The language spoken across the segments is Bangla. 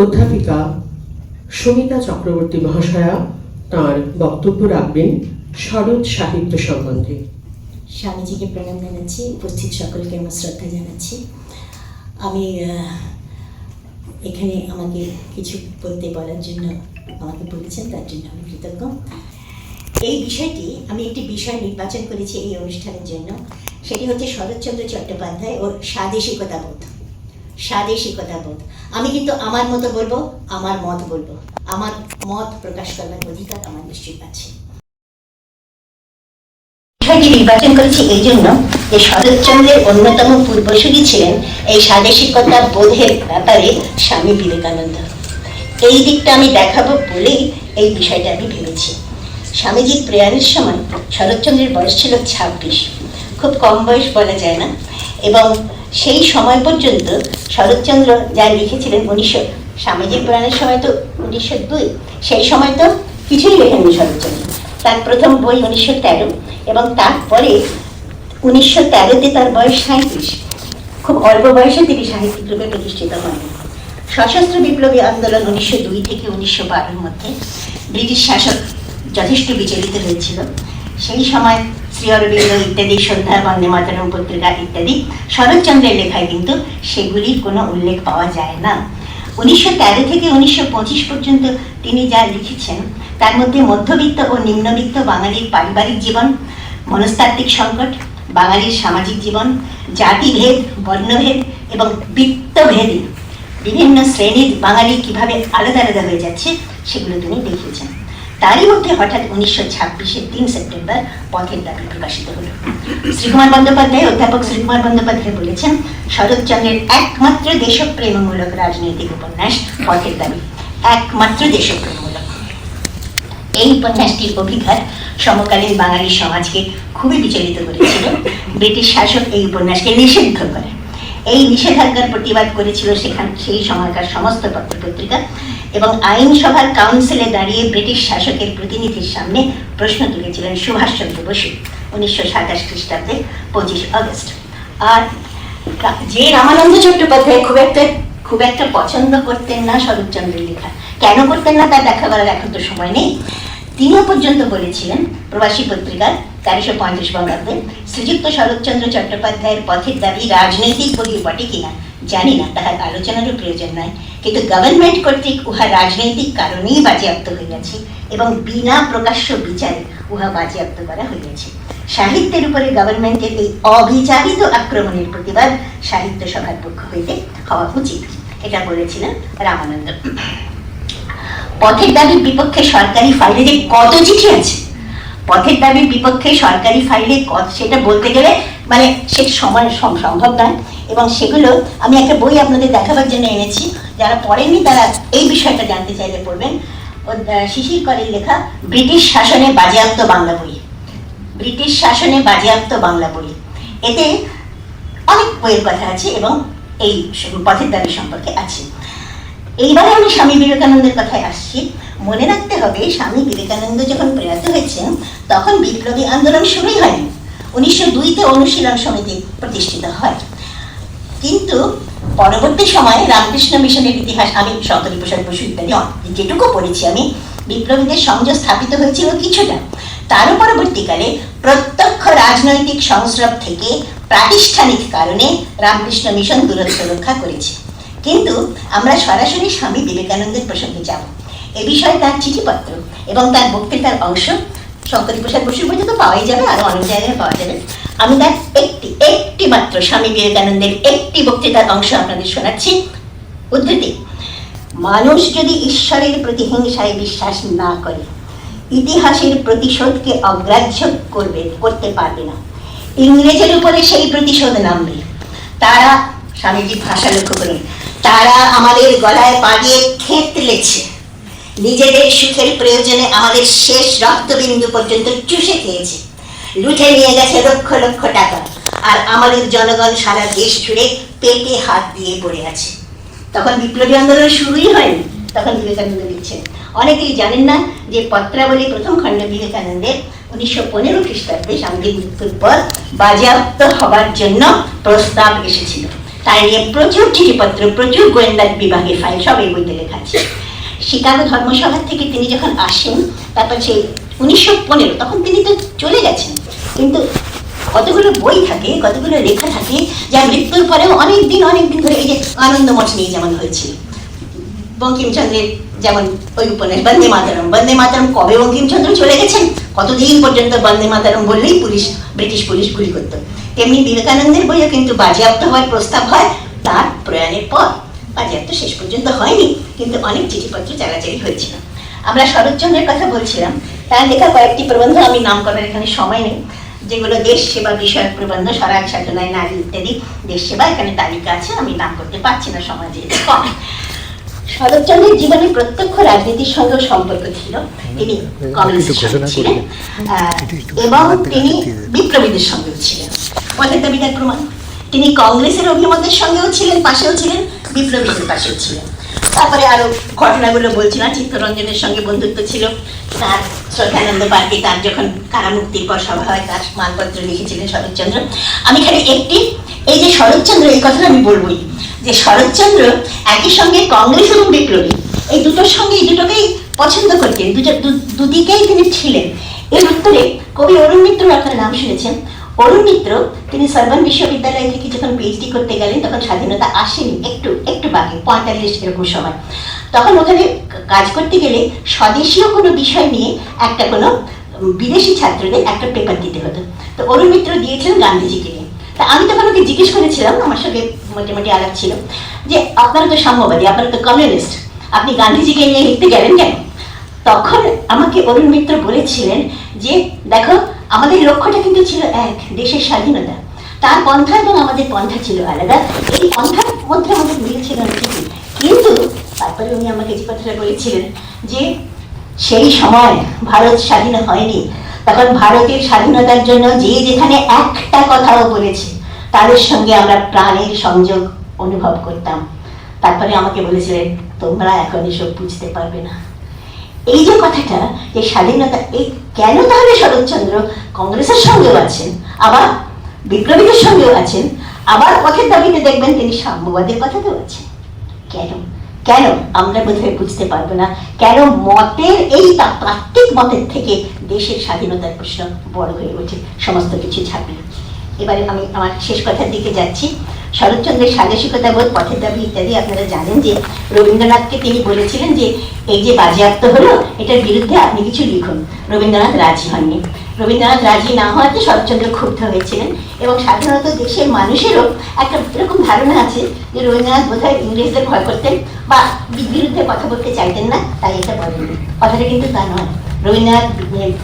অধ্যাপিকা সুমিতা চক্রবর্তী মহাশয়া তাঁর বক্তব্য রাখবেন শরৎ সাহিত্য সম্বন্ধে। স্বামীজিকে প্রণাম জানাচ্ছি, উপস্থিত সকলকে আমার শ্রদ্ধা জানাচ্ছি। আমি এখানে আমাকে কিছু বলতে বলার জন্য আমাকে বলেছেন, তার জন্য আমি কৃতজ্ঞ। এই বিষয়টি আমি একটি বিষয় নির্বাচন করেছি এই অনুষ্ঠানের জন্য। সেটি হচ্ছে শরৎচন্দ্র চট্টোপাধ্যায় ও স্বাদেশিকতা বোধ স্বাদেশিকতা বোধ আমি কিন্তু আমার মতো বলব, আমার মত বলব। আমার মত প্রকাশ করবার অধিকার আমার নিশ্চয়ই আছে। নির্বাচন করেছি এই জন্য যে শরৎচন্দ্রের অন্যতম পূর্বসূরি ছিলেন এই স্বাদেশিকতা বোধের ব্যাপারে স্বামী বিবেকানন্দ। এই দিকটা আমি দেখাবো বলেই এই বিষয়টা আমি ভেবেছি। স্বামীজির প্রয়াণের সময় শরৎচন্দ্রের বয়স ছিল ছাব্বিশ। খুব কম বয়স বলা যায় না। এবং সেই সময় পর্যন্ত শরৎচন্দ্র যা লিখেছিলেন উনিশশো স্বামীজির প্রয়াণের সময় তো উনিশশো দুই, সেই সময় তো কিছুই লেখেননি শরৎচন্দ্র। তার প্রথম বই উনিশশো তেরো এবং তারপরে উনিশশো তেরোতে তার বয়স সাঁত্রিশ খুব অল্প বয়সে তিনি সাহিত্যিক রূপে প্রতিষ্ঠিত হন। সশস্ত্র বিপ্লবী আন্দোলন উনিশশো দুই থেকে উনিশশো বারোর মধ্যে ব্রিটিশ শাসক যথেষ্ট বিচলিত হয়েছিল। সেই সময় শ্রী অরবিন্দ ইত্যাদি, সন্ধ্যা বন্দে মাতরম পত্রিকা ইত্যাদি শরৎচন্দ্রের লেখায় কিন্তু সেগুলির কোনো উল্লেখ পাওয়া যায় না। উনিশশো তেরো থেকে উনিশশো পঁচিশ পর্যন্ত তিনি যা লিখেছেন, তার মধ্যে মধ্যবিত্ত ও নিম্নবিত্ত বাঙালির পারিবারিক জীবন, মনস্তাত্ত্বিক সংকট, বাঙালির সামাজিক জীবন, জাতিভেদ, বর্ণভেদ এবং বৃত্তভেদে বিভিন্ন শ্রেণির বাঙালি কীভাবে আলাদা আলাদা হয়ে যাচ্ছে, সেগুলো তিনি দেখিয়েছেন। তারই মধ্যে হঠাৎ উনিশশো ছাব্বিশের তিন সেপ্টেম্বর পথের দাবি প্রকাশিত হলো। শ্রীকুমার বন্দ্যোপাধ্যায় অধ্যাপক শ্রীকুমার বন্দ্যোপাধ্যায় বলেছেন শরৎচন্দ্রের একমাত্র দেশপ্রেমমূলক রাজনৈতিক উপন্যাস পথের দাবি। একমাত্র দেশপ্রেমমূলক। এই উপন্যাসটির অভিঘাত সমকালীন বাঙালি সমাজকে খুবই বিচলিত করেছিল। ব্রিটিশ শাসক এই উপন্যাসকে নিষিদ্ধ করে। এই নিষেধাজ্ঞার প্রতিবাদ করেছিল সেখান, সেই সময়কার সমস্ত পত্রপত্রিকা। এবং আইনসভার কাউন্সিলে দাঁড়িয়ে ব্রিটিশ শাসকের প্রতিনিধির সামনে প্রশ্ন তুলেছিলেন সুভাষচন্দ্র বসু, উনিশশো সাতাশ খ্রিস্টাব্দে পঁচিশ অগস্ট আর যে রামানন্দ চট্টোপাধ্যায় খুব একটা খুব একটা পছন্দ করতেন না শরৎচন্দ্রের লেখা। কেন করতেন না তার দেখা করার এখন তো সময় নেই। তিনিও পর্যন্ত বলেছিলেন প্রবাসী পত্রিকার তেরোশো পঁয়ত্রিশ বঙ্গাব্দে শ্রীযুক্ত শরৎচন্দ্র চট্টোপাধ্যায়ের পথের দাবি রাজনৈতিক বই বটে কিনা জানি না, তাহার আলোচনারও প্রয়োজন নয় কিন্তু গভর্নমেন্ট কর্তৃক উহা রাজনৈতিক কারণেই বাজেয়াপ্ত হইয়াছে এবং বিনা প্রকাশ্য বিচারে উহা বাজেয়াপ্ত করা হইয়াছে। সাহিত্যের উপরে গভর্নমেন্টের এই অবিচারিত আক্রমণের প্রতিবাদ সাহিত্য সভার পক্ষ হইতে হওয়া উচিত, এটা বলেছিলেন রামানন্দ। পথের দাবির বিপক্ষে সরকারি ফাইলে যে কত চিঠি আছে? পথের দাবির বিপক্ষে সরকারি ফাইলে সেটা বলতে গেলে মানে সে সময় সম্ভব নয়। এবং সেগুলো আমি একটা বই আপনাদের দেখাবার জন্য এনেছি। যারা পড়েননি তারা এই বিষয়টা জানতে চাইলে পড়বেন। শিশির করের লেখা, ব্রিটিশ শাসনে বাজেয়াপ্ত বাংলা বই। ব্রিটিশ শাসনে বাজেয়াপ্ত বাংলা বই। এতে অনেক বইয়ের কথা আছে এবং এই পথের দাবি সম্পর্কে আছে। এইবারে আমি স্বামী বিবেকানন্দের কথায় আসছি। মনে রাখতে হবে, স্বামী বিবেকানন্দ যখন প্রয়াত হয়েছেন, তখন বিপ্লবী আন্দোলন শুরুই হয়নি। উনিশশো দুইতে অনুশীলন সমিতি প্রতিষ্ঠিত হয়। কিন্তু পরবর্তী সময়ে রামকৃষ্ণ মিশনের ইতিহাস, আমি প্রসাদ বসু ইত্যাদি যেটুকু পড়েছি আমি, বিপ্লবীদের সংযোগ স্থাপিত হয়েছিল কিছুটা। তারও পরবর্তীকালে প্রত্যক্ষ রাজনৈতিক সংস্রব থেকে প্রাতিষ্ঠানিক কারণে রামকৃষ্ণ মিশন দূরত্ব রক্ষা করেছে। কিন্তু আমরা সরাসরি স্বামী বিবেকানন্দের প্রসঙ্গে যাব। এ বিষয়ে তার চিঠিপত্র এবং তার বক্তৃতার অংশ শঙ্করী প্রসাদ বসুর বইতে তো পাওয়াই যাবে, আরও অনেক জায়গায় পাওয়া যাবে। আমি তার একটি একটি মাত্র স্বামী বিবেকানন্দের একটি বক্তৃতার অংশ আপনাদের শোনাচ্ছি। উদ্ধৃতি, মানুষ যদি ঈশ্বরের প্রতি হিংসায় বিশ্বাস না করে, ইতিহাসের প্রতিশোধকে অগ্রাহ্য করবে, করতে পারবে না। ইংরেজের উপরে সেই প্রতিশোধ নামবে। তারা স্বামীজির ভাষা লক্ষ্য করুন। তারা আমাদের গলায় পা দিয়ে খেতলেছে নিজেদের সুখের প্রয়োজনে আমাদের শেষ রক্তবিন্দু পর্যন্ত চুষে খেয়েছে। লুঠে নিয়ে গেছে লক্ষ লক্ষ টাকা। আর আমাদের জনগণ সারা দেশ জুড়ে পেটে হাত দিয়ে পড়ে আছে। তখন বিপ্লবী আন্দোলন শুরুই হয়নি। তখন বিবেকানন্দ লিখছেন, অনেকেই জানেন না যে পত্রাবলী প্রথম খণ্ড বিবেকানন্দের উনিশশো পনেরো খ্রিস্টাব্দে স্বামীজির মৃত্যুর পর বাজেয়াপ্ত হবার জন্য প্রস্তাব এসেছিল। তার প্রচুর চিঠিপত্র, প্রচুর গোয়েন্দা বিভাগের ফাইল সব এই বইতে লেখা আছে। শিকাগো ধর্মসভা থেকে তিনি যখন আসেন, তারপর সেই উনিশশো পনেরো, তখন তিনি তো চলে গেছেন। কিন্তু কতগুলো বই থাকে, কতগুলো লেখা থাকে, যা মৃত্যুর পরেও অনেক দিন অনেক দিন ধরে এই যে আনন্দমঠ নিয়ে যেমন হয়েছিল। বঙ্কিমচন্দ্রের যেমন ওই উপন্যাস, বন্দে মাতারম বন্দে মাতারম কবে বঙ্কিমচন্দ্র চলে গেছেন? কতদিন পর্যন্ত বন্দে মাতারম বললেই পুলিশ, ব্রিটিশ পুলিশ গুলি করতো। তেমনি বিবেকানন্দের বইও কিন্তু বাজেয়াপ্ত হওয়ার প্রস্তাব হয় তার প্রয়াণের পর। বাজেয়াপ্ত শেষ পর্যন্ত হয়নি, কিন্তু অনেক চিঠিপত্র চালাচালি হয়েছিল। আমরা শরৎচন্দ্রের কথা বলছিলাম, তার লেখা কয়েকটি প্রবন্ধ আমি নাম করার এখানে সময় নেই, যেগুলো দেশ সেবা বিষয়ক প্রবন্ধ, স্বরাজ সাধনায় নারী ইত্যাদি, দেশ সেবা এখানে তালিকা আছে, আমি নাম করতে পারছি না সমাজে। কম শরৎচন্দ্রের জীবনে প্রত্যক্ষ রাজনীতির সঙ্গেও সম্পর্ক ছিল। তিনি ছিলেন। এবং তিনি বিপ্লবীদের সঙ্গেও ছিলেন। পথের দাবিদার প্রমাণ। তিনি কংগ্রেসের অভিমতের সঙ্গেও ছিলেন পাশেও ছিলেন বিপ্লবীদের পাশেও ছিলেন। তারপরে আরও ঘটনাগুলো বলছিলাম চিত্তরঞ্জনের সঙ্গে বন্ধুত্ব ছিল। তার শ্রদ্ধানন্দ পার্কে তার যখন কারামুক্তির পর সভা হয় তার মানপত্র লিখেছিলেন শরৎচন্দ্র আমি খালি একটি এই যে শরৎচন্দ্র, এই কথাটা আমি বলবই, যে শরৎচন্দ্র একই সঙ্গে কংগ্রেস এবং বিপ্লবী। এই দুটোর সঙ্গে এই দুটোকেই পছন্দ করতেন দুদিকেই তিনি ছিলেন। এর উত্তরে কবি অরুণ মিত্র আপনার নাম শুনেছেন। অরুণ মিত্র তিনি সার্বান বিশ্ববিদ্যালয় থেকে যখন পিএইচডি করতে গেলেন, তখন স্বাধীনতা আসেনি, একটু একটু বাকি পঁয়তাল্লিশ এরকম সময়। তখন ওখানে কাজ করতে গেলে স্বদেশীয় কোনো বিষয় নিয়ে একটা কোনো বিদেশি ছাত্রদের একটা পেপার দিতে হতো। তো অরুণ মিত্র দিয়েছিলেন গান্ধীজিকে তা আমি তখন ওকে জিজ্ঞেস করেছিলাম, আমার সঙ্গে মোটামুটি আলাপ ছিল, যে আপনারা তো সাম্যবাদী, আপনারা তো কমিউনিস্ট আপনি গান্ধীজিকে নিয়ে লিখতে গেলেন কেন? তখন আমাকে অরুণ মিত্র বলেছিলেন যে, দেখো, আমাদের লক্ষ্যটা কিন্তু ছিল এক, দেশের স্বাধীনতা। তার পন্থা এবং আমাদের পন্থা ছিল আলাদা। এই পন্থার মধ্যে আমাদের মিল ছিল ঠিকই। কিন্তু তারপরে উনি আমাকে যে কথাটা বলেছিলেন যে, সেই সময় ভারত স্বাধীন হয়নি তখন ভারতের স্বাধীনতার জন্য যে যেখানে একটা কথাও বলেছে, তাদের সঙ্গে আমরা প্রাণের সংযোগ অনুভব করতাম। তারপরে আমাকে বলেছিলেন তোমরা এখন এসব বুঝতে পারবে না। এই যে কথাটা, যে স্বাধীনতা, এই কেন তাহলে শরৎচন্দ্র কংগ্রেসের সঙ্গেও আছেন, আবার বিপ্লবীদের সঙ্গেও আছেন, আবার পথের দাবিতে দেখবেন তিনি সাম্যবাদের কথাতেও আছেন? কেন? কেন আমরা বোধহয় বুঝতে পারব না? কেন মতের এই তাত্ত্বিক মতের থেকে দেশের স্বাধীনতার প্রশ্ন বড় হয়ে ওঠে? সমস্ত কিছু ছাপিয়ে এবারে আমি আমার শেষ কথার দিকে যাচ্ছি। শরৎচন্দ্রের স্বাদেশিকতা বোধ পথের দাবি ইত্যাদি আপনারা জানেন যে রবীন্দ্রনাথকে তিনি বলেছিলেন যে এই যে বাজেয়াপ্ত হলো, এটার বিরুদ্ধে আপনি কিছু লিখুন। রবীন্দ্রনাথ রাজি হননি। রবীন্দ্রনাথ রাজি না হওয়াতে শরৎচন্দ্র ক্ষুব্ধ হয়েছিলেন এবং সাধারণত দেশের মানুষেরও একটা এরকম ধারণা আছে যে রবীন্দ্রনাথ বোধহয় ইংরেজদের ভয় করতেন বা বিরুদ্ধে কথা বলতে চাইতেন না, তাই এটা বলেননি। কথাটা কিন্তু তা নয়। রবীন্দ্রনাথ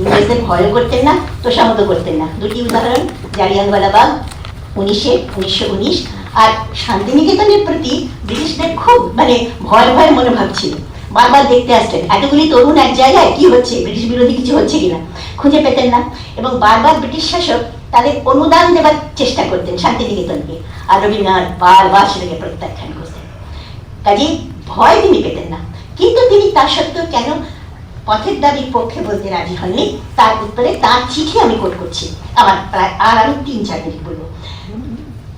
ইংরেজদের ভয়ও করতেন না তোষামতো করতেন না। দুটি উদাহরণ, জালিয়ানওয়ালাবাগ উনিশে, উনিশশো উনিশ, আর শান্তিনিকেতনের প্রতি ব্রিটিশদের খুব মানে ভয় ভয় মনোভাব ছিল। বারবার দেখতে আসতেন এতগুলি তরুণ এক জায়গায় কি হচ্ছে? ব্রিটিশ বিরোধী কিছু হচ্ছে কিনা? খুঁজে পেতেন না। এবং বারবার ব্রিটিশ শাসক তাদের অনুদান দেওয়ার চেষ্টা করতেন শান্তিনিকেতনকে। আর রবীন্দ্রনাথ বারবার সেটাকে প্রত্যাখ্যান করতেন। কাজেই ভয় তিনি পেতেন না। কিন্তু তিনি তা সত্ত্বেও কেন পথের দাবির পক্ষে বলতে রাজি হননি? তার উত্তরে তার চিঠি আমি কোট করছি। আমার প্রায় আর আমি তিন চার মিনিট বলব।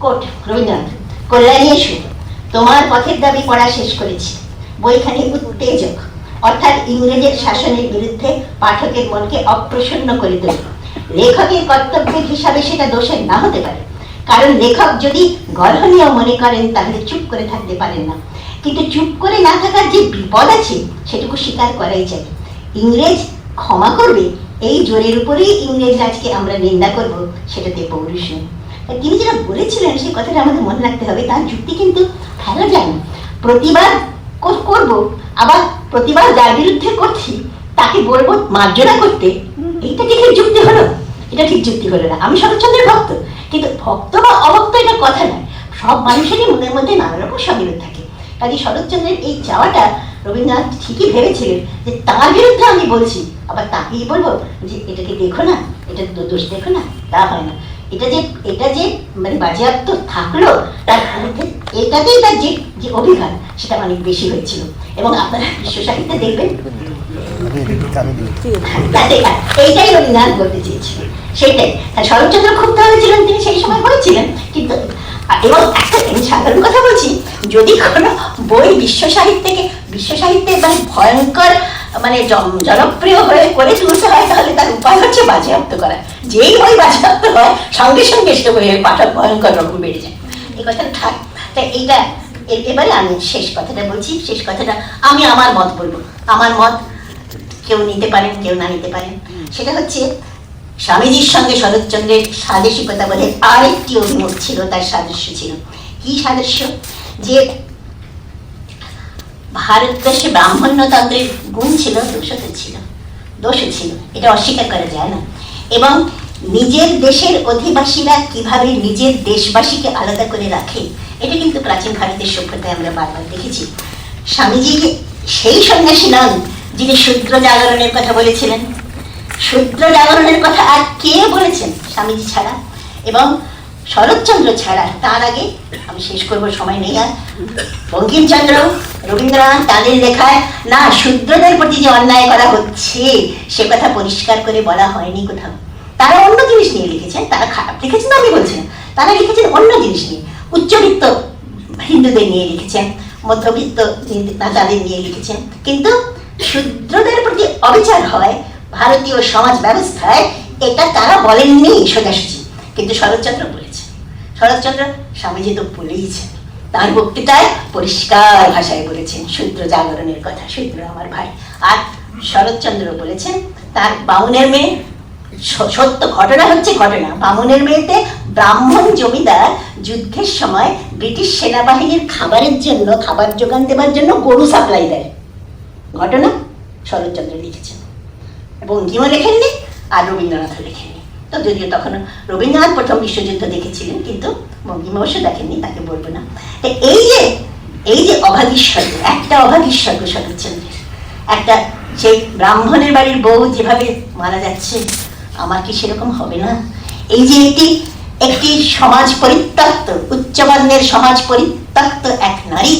কোট রবীন্দ্রনাথ, কল্যাণী এসো। তোমার পথের দাবি পড়া শেষ করেছি। বইখানি উত্তেজক। অর্থাৎ ইংরেজের শাসনের বিরুদ্ধে পাঠকের মনকে অপ্রসন্ন করে তোলে। লেখকের কর্তব্যের হিসাবে সেটা দোষের না হতে পারে। কারণ লেখক যদি গর্হনীয় মনে করেন, তাহলে চুপ করে থাকতে পারেন না। কিন্তু চুপ করে না থাকার যে বিপদ আছে, সেটুকু স্বীকার করাই চাই ইংরেজ ক্ষমা করবে, এই জোরের উপরেই ইংরেজ রাজকে আমরা নিন্দা করব, সেটাতে পৌরুষ। তিনি যেটা বলেছিলেন, সেই কথাটা আমাদের মনে রাখতে হবে, তার যুক্তি কিন্তু ফেলা যায় না। প্রতিবাদ করব। আবার প্রতিবাদ যার বিরুদ্ধে করছি তাকে বলব মার্জনা করতে। এইটা ঠিক যুক্তি হলো? এটা ঠিক যুক্তি হলো না। আমি শরৎচন্দ্রের ভক্ত কিন্তু ভক্ত বা অভক্ত এটা কথা নয়। সব মানুষেরই মনের মধ্যে নানা রকম স্বাধীনতা থাকে। কাজে শরৎচন্দ্রের এই চাওয়াটা রবীন্দ্রনাথ ঠিকই ভেবেছিলেন যে তার বিরুদ্ধে আমি বলছি আবার তাকেই বলব যে এটাকে দেখো না? এটা দোষ দেখো না? তা হয় না। এটা যে এটা যে মানে বাজেয়াপ্ত থাকল তার মধ্যে এটাতেই তার যে যে অভিঘাত সেটা অনেক বেশি হয়েছিল। এবং আপনারা বিশ্ব সাহিত্যে দেখবেন। তাতে এইটাই চেয়েছিলেন। সেটাই শরৎচন্দ্র তিনি, সেই সময় হয়েছিলেন, কিন্তু, এবং একটা সাধারণ কথা বলছি, যদি কোনো বই বিশ্ব সাহিত্যকে বিশ্ব সাহিত্যে মানে ভয়ঙ্কর মানে জনপ্রিয় হয়ে করে তুলতে হয়, তাহলে তার উপায় হচ্ছে বাজেয়াপ্ত করা। যেই বই বাজেয়াপ্ত হয়, সঙ্গে সঙ্গে সে বইয়ের পাঠক ভয়ঙ্কর রকম বেড়ে যায়। এই কথাটা তা এইটা এবারে আমি শেষ কথাটা বলছি, শেষ কথাটা আমি আমার মত বলব। আমার মত কেউ নিতে পারেন, কেউ না নিতে পারেন। সেটা হচ্ছে, স্বামীজির সঙ্গে শরৎচন্দ্রের সাদৃশ্যতা বলে আরেকটি অভিমত ছিল, তার সাদৃশ্য ছিল। কি সাদৃশ্য? যে ভারতবর্ষে ব্রাহ্মণ্যতন্ত্রের গুণ ছিল দোষও তো ছিল। দোষও ছিল, এটা অস্বীকার করা যায় না। এবং নিজের দেশের অধিবাসীরা কীভাবে নিজের দেশবাসীকে আলাদা করে রাখে এটা কিন্তু প্রাচীন ভারতের সভ্যতায় আমরা বারবার দেখেছি। স্বামীজি সেই সন্ন্যাসী নন, যিনি শূদ্র জাগরণের কথা বলেছিলেন। শূদ্র জাগরণের কথা আর কে বলেছেন স্বামীজি ছাড়া? এবং শরৎচন্দ্র ছাড়া? তার আগে আমি শেষ করব, সময় নেই আর। বঙ্কিমচন্দ্র, রবীন্দ্রনাথ তাদের লেখায়, না, শূদ্রদের প্রতি যে অন্যায় করা হচ্ছে, সে কথা পরিষ্কার করে বলা হয়নি কোথাও। তারা অন্য জিনিস নিয়ে লিখেছেন, তারা খারাপ লিখেছেন, আমি বলছি না। তারা লিখেছেন অন্য জিনিস নিয়ে। উচ্চবিত্ত হিন্দুদের নিয়ে লিখেছেন, মধ্যবিত্ত তাদের নিয়ে লিখেছেন। কিন্তু শূদ্রদের প্রতি অবিচার হয় ভারতীয় সমাজ ব্যবস্থায় এটা তারা বলেননি সোজাসুজি। কিন্তু শরৎচন্দ্র বলেছেন শরৎচন্দ্র স্বামীজি তো বলেইছেন। তার বক্তৃতায় পরিষ্কার ভাষায় বলেছেন, শূদ্র জাগরণের কথা, শূদ্র আমার ভাই। আর শরৎচন্দ্র বলেছেন, তার বাউনের মেয়ে সত্য ঘটনা হচ্ছে ঘটনা। বামুনের মেয়েতে ব্রাহ্মণ জমিদার যুদ্ধের সময় ব্রিটিশ সেনাবাহিনীর খাবারের জন্য, খাবার যোগান দেওয়ার জন্য গরু সাপ্লাই দেয়। ঘটনা শরৎচন্দ্র লিখেছেন। বঙ্কিমও লেখেননি আর রবীন্দ্রনাথও লেখেননি। তো যদিও তখন রবীন্দ্রনাথ প্রথম বিশ্বযুদ্ধ দেখেছিলেন, কিন্তু বঙ্কিম দেখেননি, তাকে বলব না। এই যে এই যে অভাগীশ্বর্য একটা অভাগীশ্বর্য শরৎচন্দ্রের, একটা সেই ব্রাহ্মণের বাড়ির বউ যেভাবে মারা যাচ্ছে, আমার কি সেরকম হবে না? এই যে একটি একটি সমাজ পরিত্যক্ত, উচ্চবর্ণের সমাজ পরিত্যক্ত এক নারী।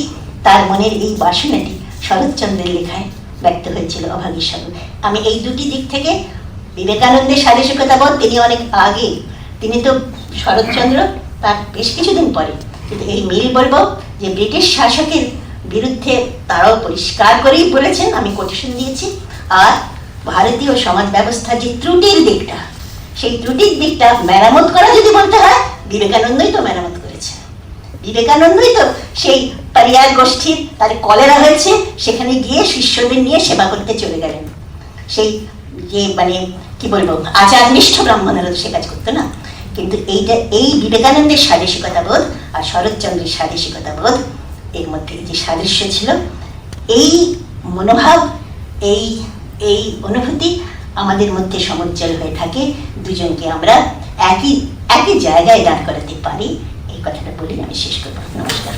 তার মনের এই বাসনাটি শরৎচন্দ্রের লেখায় ব্যক্ত হয়েছিল অভাগীশ্বর আমি এই দুটি দিক থেকে বিবেকানন্দের সাদেশিকতাবোধ তিনি অনেক আগে, তিনি তো শরৎচন্দ্র, তার বেশ কিছুদিন পরে। কিন্তু এই মিল বলব যে ব্রিটিশ শাসকের বিরুদ্ধে তারাও পরিষ্কার করেই বলেছেন, আমি কোটেশন দিয়েছি, আর ভারতীয় সমাজ ব্যবস্থার যে ত্রুটির দিকটা সেই ত্রুটির দিকটা মেরামত করা যদি বলতে হয়, বিবেকানন্দই তো মেরামত করেছে। বিবেকানন্দই তো সেই পারিয়ার গোষ্ঠীর, তার কলেরা হয়েছে, সেখানে গিয়ে শিষ্যদের নিয়ে সেবা করতে চলে গেলেন। সেই যে মানে কি বলব, আচারনিষ্ঠ ব্রাহ্মণেরা সে কাজ করতো না। কিন্তু এইটা, এই বিবেকানন্দের সাদেশিকতা বোধ আর শরৎচন্দ্রের সাদেশিকতা বোধ, এর মধ্যে যে সাদৃশ্য ছিল, এই মনোভাব, এই এই অনুভূতি আমাদের মধ্যে সমুজ্জ্বল হয়ে থাকে। দুজনকে আমরা একই একই জায়গায় দাঁড় করাতে পারি। এই কথাটা বলি আমি শেষ করব। নমস্কার।